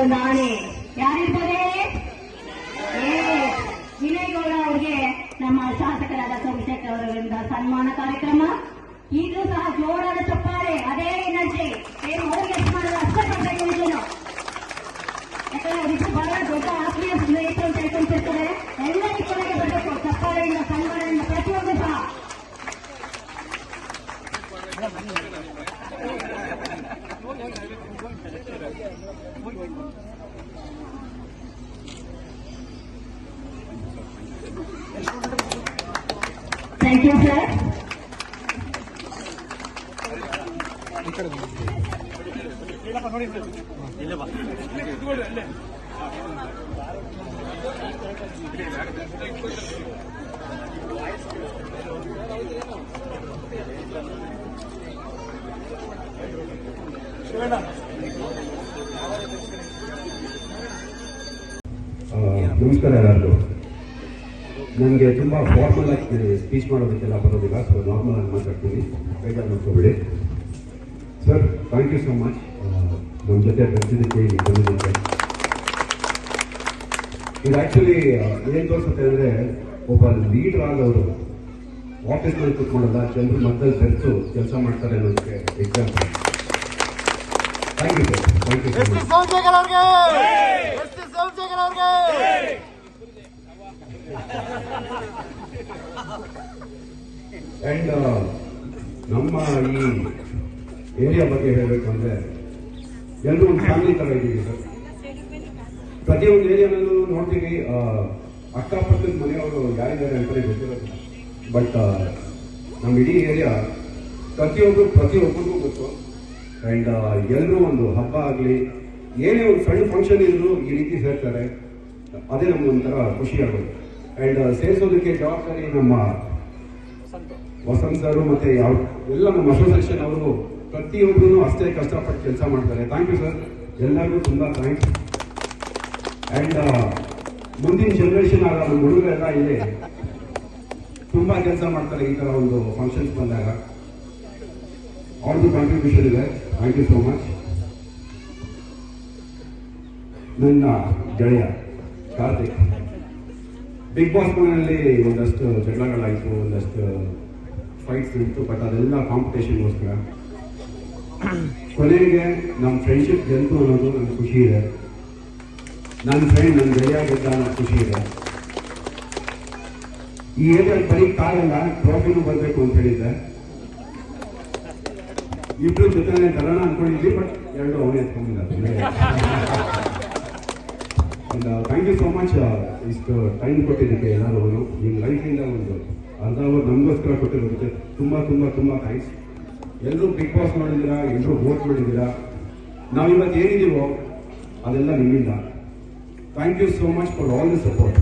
ಮತ್ತು ನಾಳೆ ಯಾರಿರ್ತಾರೆ ಏ ವಿನಯ್ ಗೌಡ ಅವರಿಗೆ ನಮ್ಮ ಶಾಸಕರಾದ ಸೋಮಶೇಖರ್ ಅವರಿಂದ ಸನ್ಮಾನ ಕಾರ್ಯಕ್ರಮ. ಈಗಲೂ ಸಹ ಜೋರಾದ ಚಪ್ಪಾಳೆ, ಅದೇ ಎನರ್ಜಿ. ಏನು ಅವ್ರಿಗೆ ಎಷ್ಟು ಮಾಡೋದು ಇದನ್ನು ಯಾಕಂದ್ರೆ ಬಹಳ ದೊಡ್ಡ ಆತ್ಮೀಯ ಸ್ನೇಹಿತರು ಅಂತ ಹೇಳ್ಕೊಂತಿರ್ತಾರೆ ಎಲ್ಲ ಇಬ್ಬರಿಗೆ ಬರಬೇಕು. ಚಪ್ಪಾಳೆಯಿಂದ, ಸನ್ಮಾನದಿಂದ ಪ್ರತಿಯೊಂದು ಸಹ. ಥ್ಯಾಂಕ್ ಯು ಸರ್ ಆ, ನಮಸ್ಕಾರ ಎಲ್ಲರಿಗೂ. ನನಗೆ ತುಂಬ ಫಾರ್ಮಲ್ ಆಗಿ ಸ್ಪೀಚ್ ಮಾಡೋದಕ್ಕೆಲ್ಲ ಬರೋದಿಲ್ಲ ಸೊ ನಾರ್ಮಲ್ ಆಗಿ ಮಾತಾಡ್ತೀನಿ. ಬೇಗ ನೋಡ್ಕೊಬಿಡಿ. Sir thank you so much ನಮ್ಮ ಜೊತೆ ಬೆಳೆಸಿದ್ದಕ್ಕೆ ಇಲ್ಲಿ ಇದು ಆ್ಯಕ್ಚುಲಿ ಏನು ತೋರಿಸುತ್ತೆ ಅಂದರೆ, ಒಬ್ಬ ಲೀಡರ್ ಆಗೋರು ಆಫೀಸ್ನಲ್ಲಿ ಕೂತ್ಕೊಳ್ಳಲ್ಲ, ಜನರು ಮಧ್ಯದಲ್ಲಿ ಬೆರೆತು ಕೆಲಸ ಮಾಡ್ತಾರೆ ಅನ್ನೋದಕ್ಕೆ ಎಕ್ಸಾಂಪಲ್ ಸೋಮಶೇಖರ್ ಅವ್ರಿಗೆ ಆ್ಯಂಡ್ ನಮ್ಮ ಈ ಏರಿಯಾ ಬಗ್ಗೆ ಹೇಳಬೇಕಂದ್ರೆ ಎಲ್ಲರೂ ಒಂದು ಫ್ಯಾಮಿಲಿ ತರ ಇದ್ದೀವಿ ಸರ್. ಪ್ರತಿಯೊಂದು ಏರಿಯಾನಲ್ಲೂ ನೋಡ್ತೀವಿ ಅಕ್ಕಪಕ್ಕದ ಮನೆಯವರು ಯಾರಿದ್ದಾರೆ ಅಂತಲೇ ಗೊತ್ತಿರೋದು ಬಟ್ ನಮ್ಮ ಇಡೀ ಏರಿಯಾ ಪ್ರತಿಯೊಬ್ಬರು ಪ್ರತಿಯೊಬ್ಬರಿಗೂ ಗೊತ್ತು. ಆ್ಯಂಡ್ ಎಲ್ಲರೂ ಒಂದು ಹಬ್ಬ ಆಗಲಿ, ಏನೇ ಒಂದು ಸಣ್ಣ ಫಂಕ್ಷನ್ ಇದ್ರು ಈ ರೀತಿ ಸೇರ್ತಾರೆ. ಅದೇ ನಮಗೊಂಥರ ಖುಷಿ ಆಗೋದು. ಆ್ಯಂಡ್ ಸೇರಿಸೋದಕ್ಕೆ ಜವಾಬ್ದಾರಿ ನಮ್ಮ ವಸಂತ ಸರು ಮತ್ತೆ ಯಾವ ಎಲ್ಲ ನಮ್ಮ ಅಸೋಸಿಯೇಷನ್ ಅವರು ಪ್ರತಿಯೊಬ್ಬರು ಅಷ್ಟೇ ಕಷ್ಟಪಟ್ಟು ಕೆಲಸ ಮಾಡ್ತಾರೆ. ಥ್ಯಾಂಕ್ ಯು ಸರ್ ಎಲ್ಲರಿಗೂ ತುಂಬ ಥ್ಯಾಂಕ್ಸ್ ಆ್ಯಂಡ್ ಮುಂದಿನ ಜನರೇಷನ್ ಆಗ ನಮ್ಮ ಹುಡುಗರೆಲ್ಲ ಇಲ್ಲಿ ತುಂಬ ಕೆಲಸ ಮಾಡ್ತಾರೆ ಈ ಥರ ಒಂದು ಫಂಕ್ಷನ್ಸ್ ಬಂದಾಗ. ಅವ್ರದ್ದು ಕಾಂಟ್ರಿಬ್ಯೂಷನ್ ಇದೆ ಥ್ಯಾಂಕ್ ಯು ಸೋ ಮಚ್ ನನ್ನ ಗೆಳೆಯ ಕಾರ್ತಿಕ್ ಬಿಗ್ ಬಾಸ್ ಮನೆಯಲ್ಲಿ ಒಂದಷ್ಟು ಜಗಳಗಳಾಯಿತು, ಒಂದಷ್ಟು ಫೈಟ್ಸ್ ಇತ್ತು ಬಟ್ ಅದೆಲ್ಲ ಕಾಂಪಿಟೇಷನ್ಗೋಸ್ಕರ ಕೊನೆಗೆ ನಮ್ಮ ಫ್ರೆಂಡ್ಶಿಪ್ ಗೆಲ್ತು ಅನ್ನೋದು ನನಗೆ ಖುಷಿ ಇದೆ. ನನ್ನ ಫ್ರೆಂಡ್ ನನ್ನ ಗೆಳೆಯ ಗೆದ್ದ ಖುಷಿ ಇದೆ. ಈ ಏರಿಯಾದಲ್ಲಿ ಬರೀ ಕಾರಲ್ಲ ಟ್ರೋಫಿನೂ ಬರಬೇಕು ಅಂತ ಹೇಳಿದ್ದೆ. ಇಬ್ರು ಜೊತೆ ಬರೋಣ ಅನ್ಕೊಂಡಿದ್ವಿ ಬಟ್ ಎರಡು ಅವನೇ ಎತ್ಕೊಂಡಿಲ್ಲ. ಥ್ಯಾಂಕ್ ಯು ಸೋ ಮಚ್ ಇಷ್ಟು ಟೈಮ್ ಕೊಟ್ಟಿದ್ದಕ್ಕೆ ಎಲ್ಲರೂ ನಿಮ್ಮ ಲೈಫಿಂದ ಒಂದು ಅರ್ಧ ಅವರ್ ನಮಗೋಸ್ಕರ ಕೊಟ್ಟಿರೋದಕ್ಕೆ ತುಂಬ ತುಂಬ ತುಂಬ ಥ್ಯಾಂಕ್ಸ್ ಎಲ್ಲರೂ ಬಿಗ್ ಬಾಸ್ ಮಾಡಿದ್ದೀರಾ ಎಲ್ಲರೂ ವೋಟ್ ಮಾಡಿದ್ದೀರಾ? ನಾವಿವತ್ತು ಏನಿದ್ದೀವೋ ಅದೆಲ್ಲ ನಿಮ್ಮಿಂದ. Thank you so much for all the support